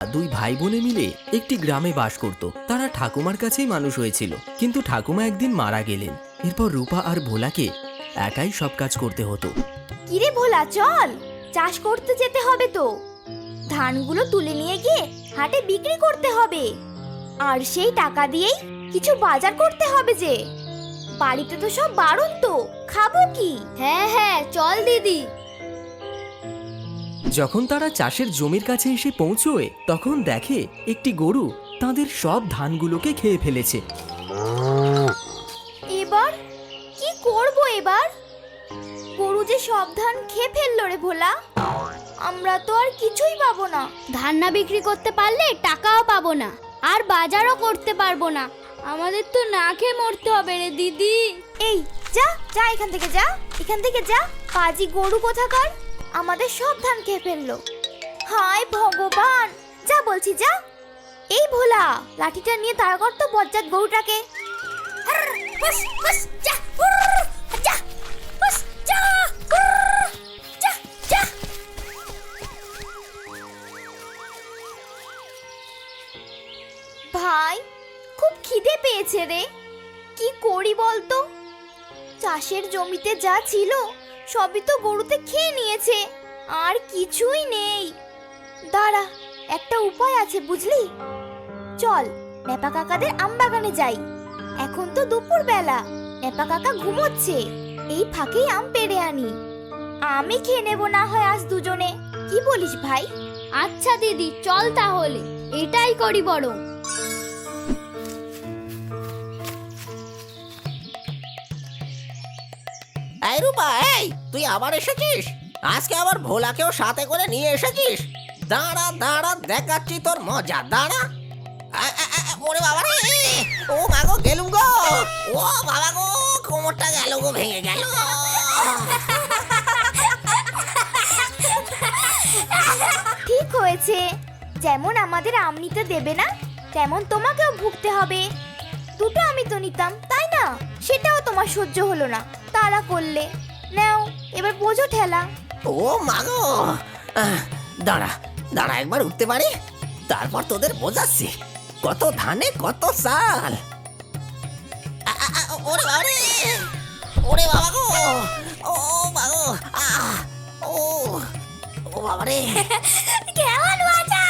দুই ভাই বোনে মিলে একটি গ্রামে বাস করত। তারা ঠাকুমার কাছেই মানুষ হয়েছিল। কিন্তু ঠাকুমা একদিন মারা গেলেন। এরপর রূপা আর ভোলাকে একাই সব কাজ করতে হতো। কিরে ভোলা, চল। চাষ করতে যেতে হবে তো। ধানগুলো তুলে নিয়ে গিয়ে হাটে বিক্রি করতে হবে। আর সেই টাকা দিয়েই কিছু বাজার করতে হবে যে। বাড়িতে তো সব বারণ তো খাব কি? হ্যাঁ হ্যাঁ চল দিদি। যখন তারা চাষের জমির কাছে এসে পৌঁছয় তখন দেখে একটি গরু তাদের সব ধানগুলোকে খেয়ে ফেলেছে। এবার কি করব এবার? গরু যে সব ধান খেয়ে ফেলল রে ভোলা। আমরা তো আর কিছুই পাবো না। ধান না বিক্রি করতে পারলে টাকাও পাবো না আর বাজারও করতে পারব না। আমাদের তো না খেয়ে মরতে হবে রে দিদি। এই যা যা এখান থেকে যা এখান থেকে যা। পাজি গরু কোথাকার? আমাদের সব ধান খেয়ে ফেলল। হায় ভগবান! যা বলছি, যা। এই ভোলা, লাঠিটা নিয়ে তাড়া কর তো বজ্জাত গরুটাকে। ভাই, খুব খিদে পেয়েছে রে। কি করি বলতো? চাষের জমিতে যা ছিল সবই তো গরুতে খেয়ে নিয়েছে। আর কিছুই নেই। দাঁড়া একটা উপায় আছে বুঝলি? চল নেপা কাকাদের আম বাগানে যাই। এখন তো দুপুর বেলা নেপা কাকা ঘুমোচ্ছে। এই ফাঁকেই আম পেড়ে আনি। আমি খেয়ে নেব না হয় আজ দুজনে। কি বলিস ভাই? আচ্ছা দিদি চল তাহলে। এটাই করি বরং। এই রূপা এই! তুই আবার এসেছিস? আজকে আবার ভোলাকেও সাথে করে নিয়ে এসেছিস? দাঁড়া দাঁড়া, দেখাচ্ছি তোর মজা, দাঁড়া। ওরে বাবা রে ও মাগো গেলুম গো। ও বাবা গো, কোমরটা গেল গো, ভেঙে গেল। ঠিক হয়েছে। যেমন আমাদের আম নিতে দেবে না, তেমন তোমাকেও ভুগতে হবে। দুটো আমি তো নিতাম, তাই না? সেটাও তোমার সহ্য হলো না। তারা করলে। নাও। এবার বোঝো ঠেলা। ও মাগো দাঁড়া দাঁড়া একবার উঠতে পারি? তারপর তোদের বোঝাচ্ছি। কত ধানে কত আ, ওরে বাবা ওরে বাবা গো! ও আহ ও ও বাবা রে কেমন মজা!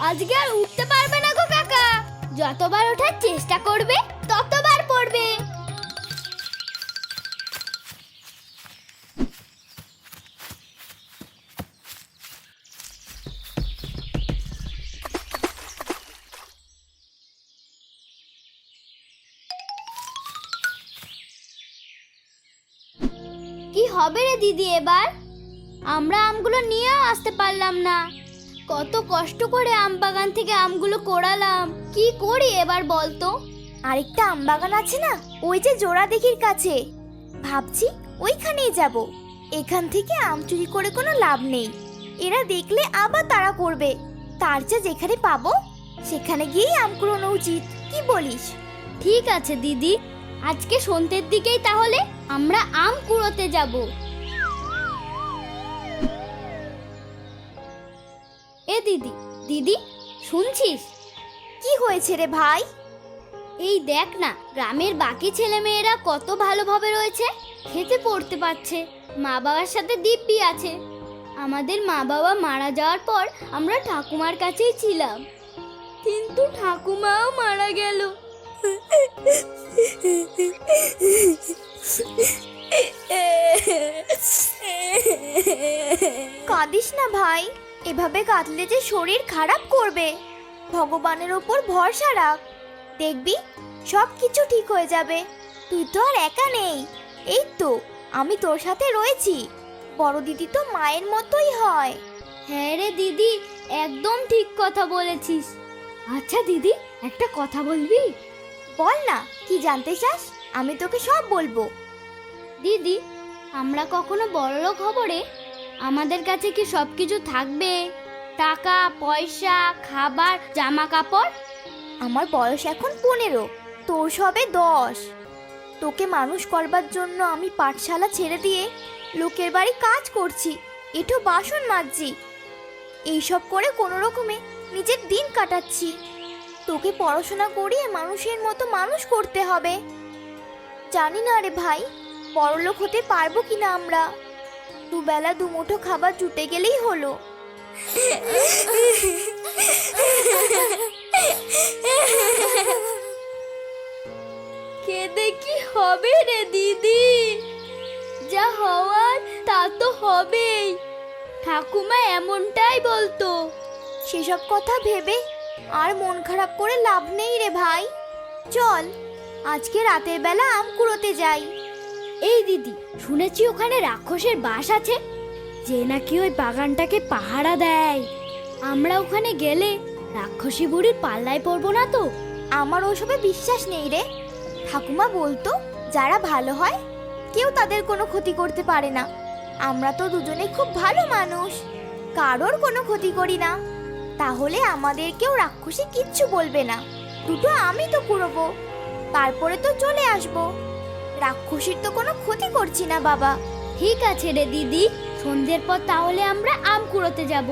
আজকে আর উঠতে পারবে না গো কাকা। যতবার ওঠার চেষ্টা করবে ততবার পড়বে। দিদি এবার? আমরা আমগুলো নিয়েও আসতে পারলাম না। কত কষ্ট করে আম বাগান থেকে আমগুলো কোড়ালাম। কি করি এবার বলতো? আরেকটা আম বাগান আছে না? ওই যে জোড়া দিঘির কাছে। ভাবছি ওইখানেই যাব। এখান থেকে আম চুরি করে কোনো লাভ নেই। এরা দেখলে আবার তারা করবে। তার চেয়ে যেখানে পাবো, সেখানে গিয়েই আম কুড়োনো উচিত। কি বলিস? ঠিক আছে দিদি। আজকে সন্ধ্যের দিকেই তাহলে আমরা আম কুড়োতে যাব। এ দিদি দিদি শুনছিস? কি হয়েছে রে ভাই? এই দেখ না গ্রামের বাকি ছেলে মেয়েরা কত ভালোভাবে রয়েছে খেতে পড়তে পারছে মা বাবার সাথে দিব্যি আছে। আমাদের মা বাবা মারা যাওয়ার পর আমরা ঠাকুমার কাছেই ছিলাম। কিন্তু ঠাকুমাও মারা গেল। কাঁদিস না ভাই। এভাবে কাঁদলে যে শরীর খারাপ করবে। ভগবানের ওপর ভরসা রাখ। দেখবি, সব কিছু ঠিক হয়ে যাবে। তুই তো আর একা নেই। এই তো, আমি তোর সাথে রয়েছি। বড় দিদি তো মায়ের মতোই হয়। হ্যাঁ রে দিদি, একদম ঠিক কথা বলেছিস। আচ্ছা দিদি, একটা কথা বলবি? বল না, কি জানতে চাস? আমি তোকে সব বলব। দিদি, আমরা কখনো বড়লোক হব রে? আমাদের কাছে কি সব কিছু থাকবে? টাকা, পয়সা, খাবার জামা কাপড় আমার বয়স এখন পনেরো, তোর সবে দশ। তোকে মানুষ করবার জন্য আমি পাঠশালা ছেড়ে দিয়ে লোকের বাড়ি কাজ করছি, এঠো বাসন মাজছি। এইসব করে কোনো রকমে নিজের দিন কাটাচ্ছি। তোকে পড়াশোনা করিয়ে মানুষের মতো মানুষ করতে হবে। জানি না রে ভাই, বড়লোক হতে পারব কিনা আমরা? দুবেলা দুমুঠো খাবার জুটে গেলেই হলো। কেঁদে কি হবে রে দিদি? যা হওয়ার তা তো হবেই। ঠাকুমা এমনটাই বলতো। সেসব কথা ভেবে আর মন খারাপ করে লাভ নেই রে ভাই। চল, আজকে রাতের বেলা আম কুড়োতে যাই। এই দিদি, শুনেছি ওখানে রাক্ষসের বাস আছে। যে নাকি ওই বাগানটাকে পাহারা দেয়। আমরা ওখানে গেলে রাক্ষসী বুড়ির পাল্লায় পড়ব না তো? আমার ওসবে বিশ্বাস নেই রে। ঠাকুমা বলতো, যারা ভালো হয়, কেউ তাদের কোনো ক্ষতি করতে পারে না। আমরা তো দুজনে খুব ভালো মানুষ। কারোর কোনো ক্ষতি করি না। তাহলে আমাদেরকেও রাক্ষসী কিচ্ছু বলবে না। দুটো আমি তো কুড়োবো তারপরে তো চলে আসব। রাক্ষসীর তো কোনো ক্ষতি করছি না, বাবা। ঠিক আছে রে দিদি, সন্ধ্যের পর তাহলে আমরা আম কুড়োতে যাব।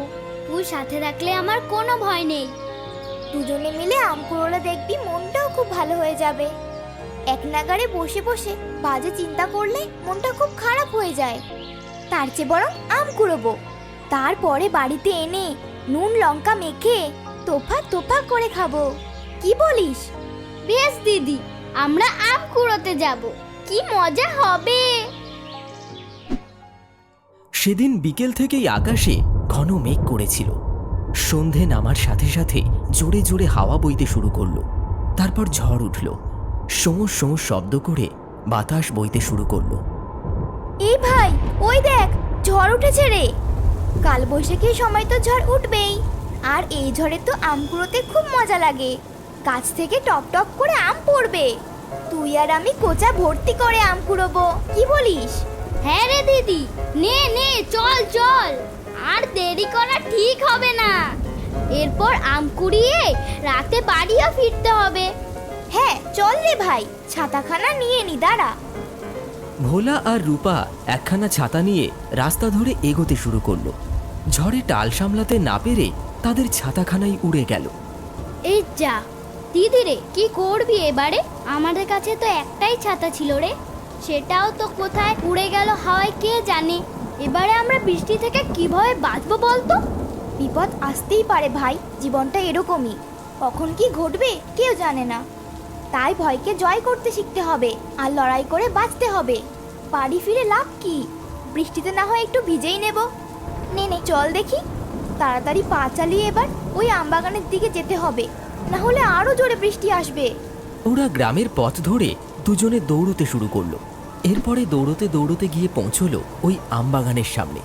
তুই সাথে রাখলে আমার কোনো ভয় নেই। দুজনে মিলে আম কুড়োলে দেখবি মনটাও খুব ভালো হয়ে যাবে। এক নাগারে বসে বসে বাজে চিন্তা করলে মনটা খুব খারাপ হয়ে যায়। তার চেয়ে বরং আম কুড়োবো। তারপরে বাড়িতে এনে নুন, লঙ্কা মেখে তোফা তোফা করে খাব। কি বলিস? বেশ দিদি, আমরা আম কুড়োতে যাব। কি মজা হবে? সেদিন বিকেল থেকেই আকাশে ঘন মেঘ করেছিল। সন্ধে নামার সাথে সাথে জোরে জোরে হাওয়া বইতে শুরু করল। তারপর ঝড় উঠল। সমস সমস শব্দ করে বাতাস বইতে শুরু করল। এই ভাই ওই দেখ ঝড় উঠেছে রে। কাল বৈশাখীর সময় তো ঝড় উঠবেই। আর এই ঝড়ে তো আম কুড়োতে খুব মজা লাগে। গাছ থেকে টপ টপ করে আম পড়বে। তুই আর আমি কোচা ভর্তি করে আম কুড়োবো। কি বলিস? হ্যাঁ রে দিদি। নে নে চল চল। আর দেরি করা ঠিক হবে না। এরপর আম কুড়িয়ে রাতে বাড়িও ফিরতে হবে। হ্যাঁ চল রে ভাই ছাতাখানা নিয়ে নি দাঁড়া। ভোলা আর রূপা একখানা ছাতা নিয়ে রাস্তা ধরে এগোতে শুরু করল। ঝড়ে টাল সামলাতে না পেরে তাদের ছাতাখানাই উড়ে গেল। এই যা দিদি রে কি করবি এবারে? আমাদের কাছে তো একটাই ছাতা ছিল রে। সেটাও তো কোথায় উড়ে গেল হাওয়ায় কে জানে। এবারে আমরা বৃষ্টি থেকে কীভাবে বাঁচবো বলতো? বিপদ আসতেই পারে ভাই, জীবনটা এরকমই। কখন কি ঘটবে কেউ জানে না। তাই ভয়কে জয় করতে শিখতে হবে, আর লড়াই করে বাঁচতে হবে। বাড়ি ফিরে লাভ কি? বৃষ্টিতে না হয় একটু ভিজেই নেব। নে নে, চল দেখি। তাড়াতাড়ি পা চালিয়ে এবার ওই আমবাগানের দিকে যেতে হবে। না হলে আরও জোরে বৃষ্টি আসবে। ওরা গ্রামের পথ ধরে দুজনে দৌড়তে শুরু করল। এরপরে দৌড়তে দৌড়তে গিয়ে পৌঁছলো ওই আমবাগানের সামনে।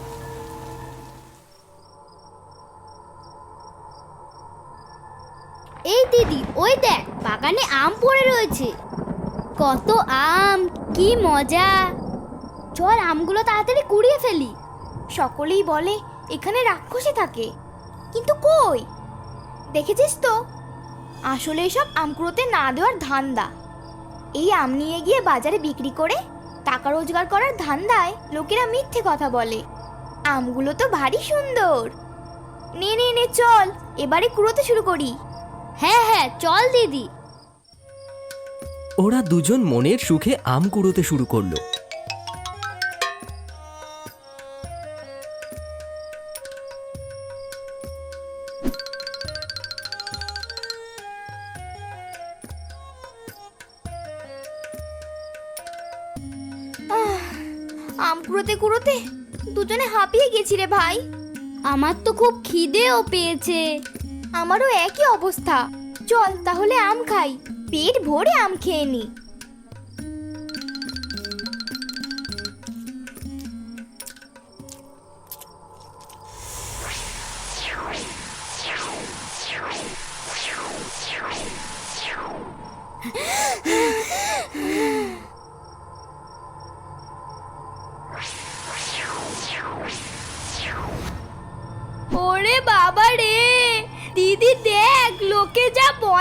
এই দিদি, ওই দেখ, বাগানে আম পড়ে রয়েছে। কত আম, কি মজা। চল আমগুলো তাড়াতাড়ি কুড়িয়ে ফেলি। সকলেই বলে, এখানে রাক্ষসী থাকে। কিন্তু কই? দেখেছিস তো? আসলে এসব আমকুড়োতে না দেওয়ার ধান্দা। এই আম নিয়ে গিয়ে বাজারে বিক্রি করে টাকা রোজগার করার ধান্দায় লোকেরা মিথ্যে কথা বলে। আমগুলো তো ভারী সুন্দর। নে নে নে, চল, এবারে কুড়োতে শুরু করি। হ্যাঁ হ্যাঁ চল দিদি। ওরা দুজন মনের সুখে আম কুড়োতে শুরু করল। কুড়োতে কুড়োতে দুজনে হাঁপিয়ে গেছি রে ভাই। আমার তো খুব খিদেও পেয়েছে। আমারও একই অবস্থা। চল তাহলে আম খাই। পেট ভরে আম খেয়ে নি।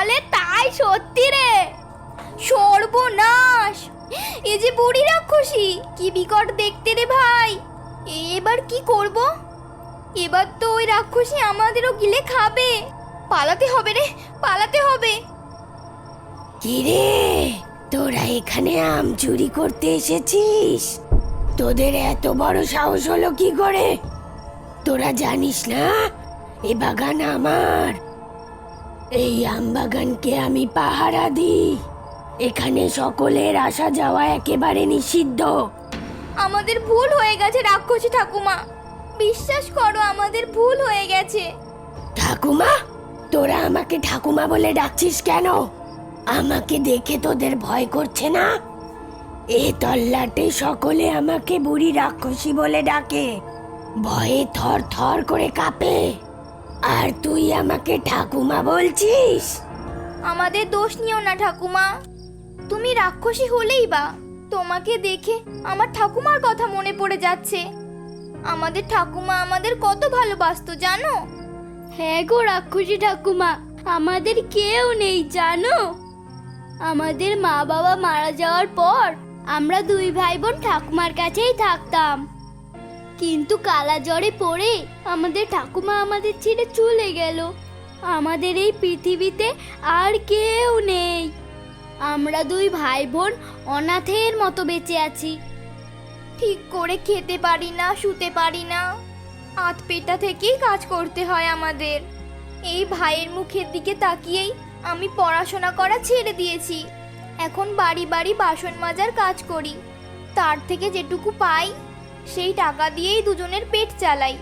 বলে, তাই সত্যি রে। সর্বনাশ। এ যে বুড়ি রাক্ষসী, কি বিকট দেখতে রে ভাই। এবার কি করব? এবার তো ওই রাক্ষসী আমাদেরও গিলে খাবে। পালাতে হবে রে, পালাতে হবে। কিরে তোরা এখানে আম চুরি করতে এসেছিস? তোদের এত বড় সাহস হলো কি করে? তোরা জানিস না? এ বাগান আমার। এই আম বাগানকে আমি পাহারা দিই। এখানে সকলের আসা যাওয়া একেবারে নিষিদ্ধ। আমাদের ভুল হয়ে গেছে রাক্ষসী ঠাকুমা। বিশ্বাস করো আমাদের ভুল হয়ে গেছে। ঠাকুমা তোরা আমাকে ঠাকুমা বলে ডাকছিস কেন? আমাকে দেখে তোদের ভয় করছে না? এ তল্লাটে সকলে আমাকে বুড়ি রাক্ষসী বলে ডাকে। ভয়ে থর থর করে কাঁপে। আর তুই আমাকে ঠাকুমা বলছিস? আমাদের দোষ নিও না ঠাকুমা। তুমি রাক্ষসী হলেই বা, তোমাকে দেখে আমার ঠাকুমার কথা মনে পড়ে যাচ্ছে। আমাদের ঠাকুমা আমাদের কত ভালোবাসতো, জানো? হ্যাঁ গো রাক্ষসী ঠাকুমা, আমাদের কেউ নেই, জানো? আমাদের মা বাবা মারা যাওয়ার পর আমরা দুই ভাই বোন ঠাকুমার কাছেই থাকতাম। কিন্তু কালা জ্বরে পড়ে আমাদের ঠাকুমা আমাদের ছেড়ে চলে গেল। আমাদের এই পৃথিবীতে আর কেউ নেই। আমরা দুই ভাই বোন অনাথের মতো বেঁচে আছি। ঠিক করে খেতে পারি না, শুতে পারি না। আত পেটা থেকেই কাজ করতে হয় আমাদের। এই ভাইয়ের মুখের দিকে তাকিয়েই আমি পড়াশোনা করা ছেড়ে দিয়েছি। এখন বাড়ি বাড়ি বাসন মাজার কাজ করি। তার থেকে যেটুকু পাই সেই টাকা দিয়েই দুজনের পেট চালাই।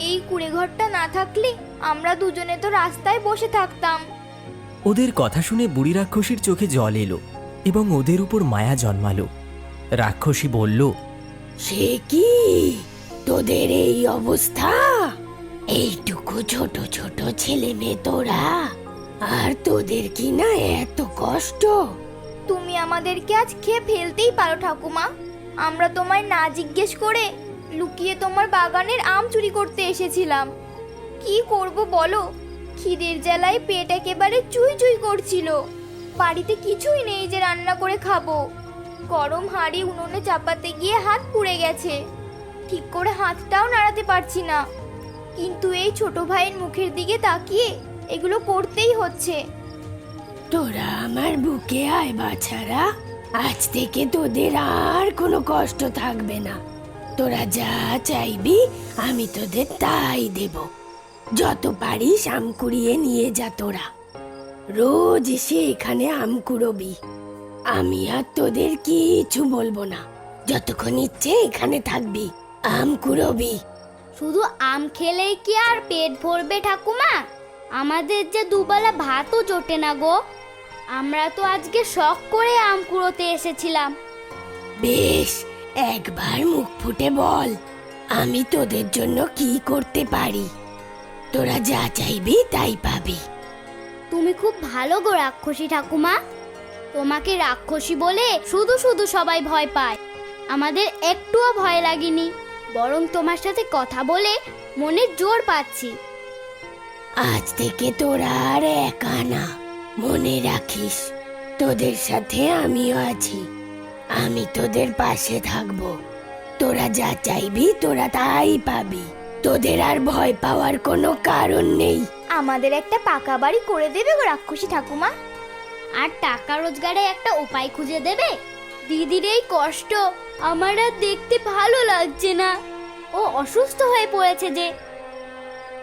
এই কুড়ে ঘরটা না থাকলে আমরা দুজনে তো রাস্তায় বসে থাকতাম। ওদের কথা শুনে বুড়ি রাক্ষসীর চোখে জল এলো এবং ওদের উপর মায়া জন্মালো। রাক্ষসী বলল সে কি? তোদের এই অবস্থা? এইটুকু ছোট ছোট ছেলে মেয়ে তোরা? আর তোদের কি না এত কষ্ট? তুমি আমাদেরকে আজ খেয়ে ফেলতেই পারো ঠাকুমা। আমরা তোমায় না জিজ্ঞেস করে লুকিয়ে তোমার বাগানের আম চুরি করতে এসেছিলাম। কি করব বলো? খিদের জ্বালায় পেট একেবারে চুই চুই করছিল। বাড়িতে কিছুই নেই যে রান্না করে খাব। গরম হাঁড়ি উনুনে চাপাতে গিয়ে হাত পুড়ে গেছে। ঠিক করে হাতটাও নাড়াতে পারছি না। কিন্তু এই ছোট ভাইয়ের মুখের দিকে তাকিয়ে এগুলো করতেই হচ্ছে। তোরা আমার বুকে আয় বাছারা। আজ থেকে তোদের আর কোনো কষ্ট থাকবে না। তোরা যা চাইবি, আমি তোদের তাই দেব। যত পারিস আম কুড়িয়ে নিয়ে যা তোরা। রোজ এসে এখানে আম কুড়োবি। আমি আর তোদের কিছু বলব না। যতক্ষণ ইচ্ছে এখানে থাকবি, আম কুড়োবি। শুধু আম খেলেই কি আর পেট ভরবে ঠাকুমা? আমাদের যে দুবেলা ভাতও জোটে না গো। আমরা তো আজকে শখ করে আম কুড়োতে এসেছিলাম। বেশ একবার মুখ ফুটে বল আমি তোদের জন্য কি করতে পারি? তোরা যা চাইবি তাই পাবি। তুমি খুব ভালো গো রাক্ষসী ঠাকুমা। তোমাকে রাক্ষসী বলে শুধু শুধু সবাই ভয় পায়। আমাদের একটুও ভয় লাগেনি বরং তোমার সাথে কথা বলে মনে জোর পাচ্ছি। আজ থেকে তোরা আর একা না। মনে রাখিস, তোদের সাথে আমিও আছি। আমি তোদের পাশে থাকব। তোরা যা চাইবি, তোরা তাই পাবি। তোদের আর ভয় পাওয়ার কোনো কারণ নেই। আমাদের একটা পাকা বাড়ি করে দেবে গো রাক্ষসী ঠাকুমা। আর টাকা রোজগারে একটা উপায় খুঁজে দেবে? দিদির এই কষ্ট আমার আর দেখতে ভালো লাগছে না। ও অসুস্থ হয়ে পড়েছে যে।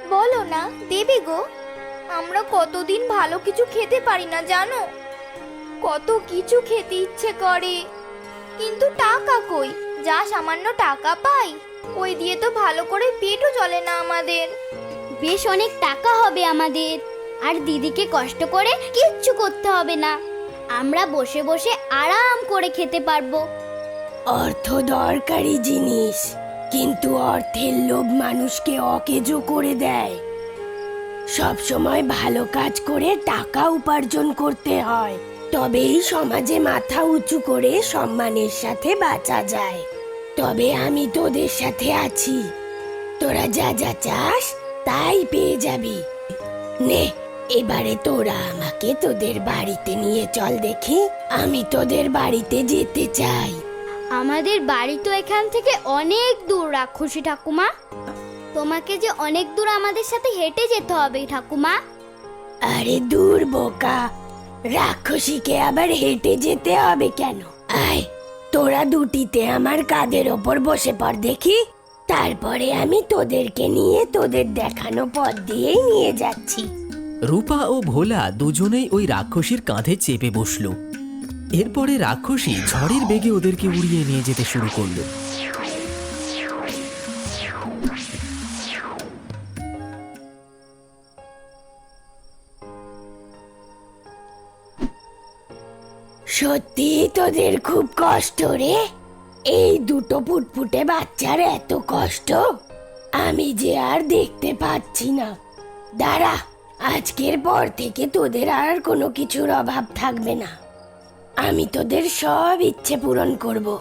বলো না, দেবে গো। আমরা কতদিন ভালো কিছু খেতে পারি না জানো? কত কিছু খেতে ইচ্ছে করে। কিন্তু টাকা কই? যা সামান্য টাকা পাই ওই দিয়ে তো ভালো করে পেটও চলে না আমাদের। বেশ অনেক টাকা হবে আমাদের। আর দিদিকে কষ্ট করে কিচ্ছু করতে হবে না। আমরা বসে বসে আরাম করে খেতে পারব। অর্থ দরকারি জিনিস কিন্তু অর্থের লোভ মানুষকে অকেজো করে দেয়। সব সময় ভালো কাজ করে টাকা উপার্জন করতে হয়। তবেই সমাজে মাথা উঁচু করে সম্মানের সাথে বাঁচা যায়। তবে আমি তোদের সাথে আছি। তোরা যা যা চাস, তাই পেয়ে যাবি। নে, এবারে তোরা আমাকে তোদের বাড়িতে নিয়ে চল দেখি। আমি তোদের বাড়িতে যেতে চাই। আমাদের বাড়ি তো এখান থেকে অনেক দূর, রাক্ষসী ঠাকুমা। তোমাকে যে অনেক দূর আমাদের সাথে হেঁটে যেতে হবে ঠাকুমা। আরে দূর বোকা। রাক্ষসীকে আবার হেঁটে যেতে হবে কেন? আয় তোরা দুটিতে আমার কাঁধের ওপর বসে পড় দেখি। তারপরে আমি তোদেরকে নিয়ে তোদের দেখানো পথ দিয়েই নিয়ে যাচ্ছি। রূপা ও ভোলা দুজনেই ওই রাক্ষসীর কাঁধে চেপে বসল। এরপরে রাক্ষসী ঝড়ের বেগে ওদেরকে উড়িয়ে নিয়ে যেতে শুরু করল। সত্যি তোদের খুব কষ্ট রে? এই দুটো ফুটফুটে বাচ্চার এত কষ্ট? আমি যে আর দেখতে পাচ্ছি না। দাঁড়া, আজকের পর থেকে তোদের আর কোনো কিছুর অভাব থাকবে না। আমি তোদের সব ইচ্ছে পূরণ করব।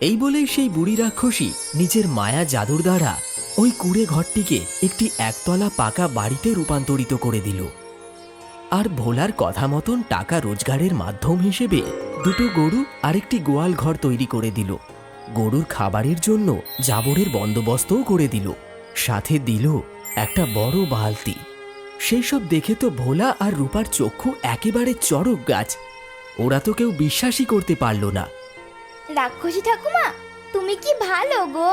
এই বলেই সেই বুড়ি রাক্ষসী নিজের মায়া জাদুর দ্বারা ওই কুড়ে ঘরটিকে একটি একতলা পাকা বাড়িতে রূপান্তরিত করে দিল। আর ভোলার কথা মতন টাকা রোজগারের মাধ্যম হিসেবে দুটো গরু আর একটি গোয়াল ঘর তৈরি করে দিল। গরুর খাবারের জন্য জাবরের বন্দোবস্তও করে দিল। সাথে দিল একটা বড় বালতি। সেই সব দেখে তো ভোলা আর রূপার চক্ষু একেবারে চড়ক গাছ। ওরা তো কেউ বিশ্বাসই করতে পারল না। রাক্ষসী ঠাকুমা, তুমি কি ভালো গো?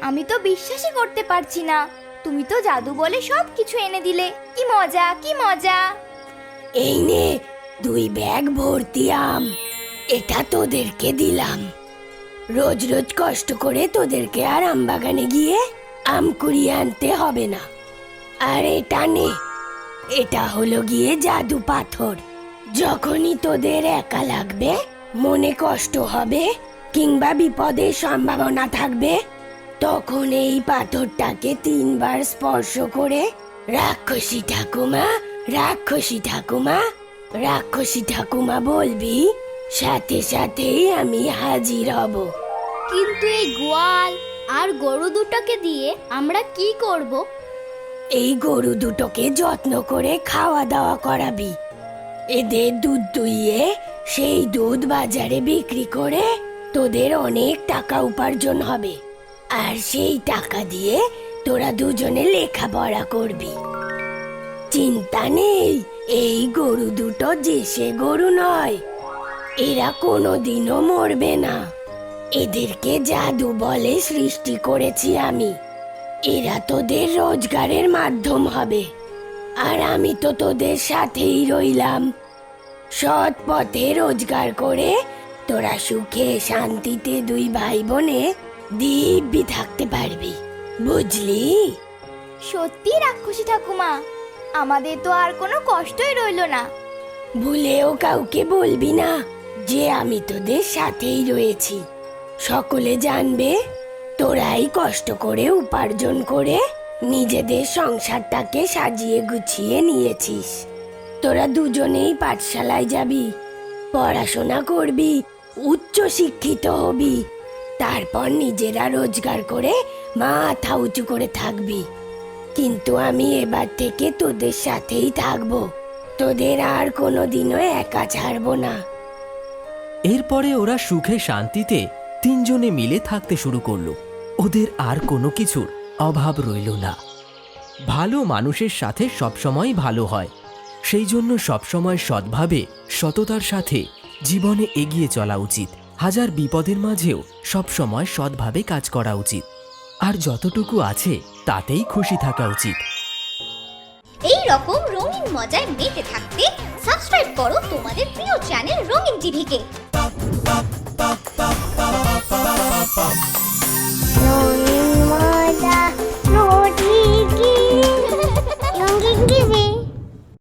আমি তো বিশ্বাসই করতে পারছি না। তুমি তো জাদু বলে সব কিছু এনে দিলে। কি মজা কি মজা? এই নে, দুই ব্যাগ ভর্তি আম। এটা তোদেরকে দিলাম। রোজ রোজ কষ্ট করে তোদেরকে আর আম বাগানে গিয়ে আম কুড়িয়ে আনতে হবে না। আর এটা নে, এটা হলো গিয়ে জাদু পাথর। যখনই তোদের একা লাগবে, মনে কষ্ট হবে কিংবা বিপদের সম্ভাবনা থাকবে, তখন এই পাথরটাকে তিনবার স্পর্শ করে রাক্ষসী ঠাকুমা রাক্ষসী ঠাকুমা রাক্ষসী ঠাকুমা বলবি সাথে সাথেই আমি হাজির হব। কিন্তু এই গোয়াল আর গরু দুটোকে দিয়ে আমরা কি করব? এই গরু দুটোকে যত্ন করে খাওয়া দাওয়া করাবি। এদের দুধ দুইয়ে সেই দুধ বাজারে বিক্রি করে তোদের অনেক টাকা উপার্জন হবে। আর সেই টাকা দিয়ে তোরা দুজনে লেখাপড়া করবি। চিন্তা নেই, এই গরু দুটো যে সে গরু নয়, এরা কোনোদিনও মরবে না। এদেরকে জাদু বলে সৃষ্টি করেছি আমি। এরা তোদের রোজগারের মাধ্যম হবে। আর আমি তো তোদের সাথেই রইলাম। সৎ পথে রোজগার করে তোরা সুখে শান্তিতে দুই ভাই বোনে দিব্যি থাকতে পারবি, বুঝলি? সত্যি রাক্ষসী ঠাকুমা আমাদের তো আর কোনো কষ্টই রইল না। ভুলেও কাউকে বলবি না যে আমি তোদের সাথেই রয়েছি। সকলে জানবে, তোরাই কষ্ট করে উপার্জন করে নিজেদের সংসারটাকে সাজিয়ে গুছিয়ে নিয়েছিস। তোরা দুজনেই পাঠশালায় যাবি, পড়াশোনা করবি, উচ্চ শিক্ষিত হবি, তারপর নিজেরা রোজগার করে মাথা উঁচু করে থাকবি। কিন্তু আমি এবার থেকে তোদের সাথেই থাকব। তোদের আর কোনোদিনও একা ছাড়বো না। এরপরে ওরা সুখে শান্তিতে তিনজনে মিলে থাকতে শুরু করল। ওদের আর কোনো কিছুর অভাব রইল না। ভালো মানুষের সাথে সবসময় ভালো হয়। সেই জন্য সবসময় সৎভাবে, সততার সাথে জীবনে এগিয়ে চলা উচিত। হাজার বিপদের মাঝেও সবসময় সৎভাবে কাজ করা উচিত। আর যতটুকু আছে, তাতেই খুশি থাকা উচিত। এই রকম রঙিন মজায় মেতে থাকতে সাবস্ক্রাইব করো তোমাদের প্রিয় চ্যানেল রঙিন টিভিকে।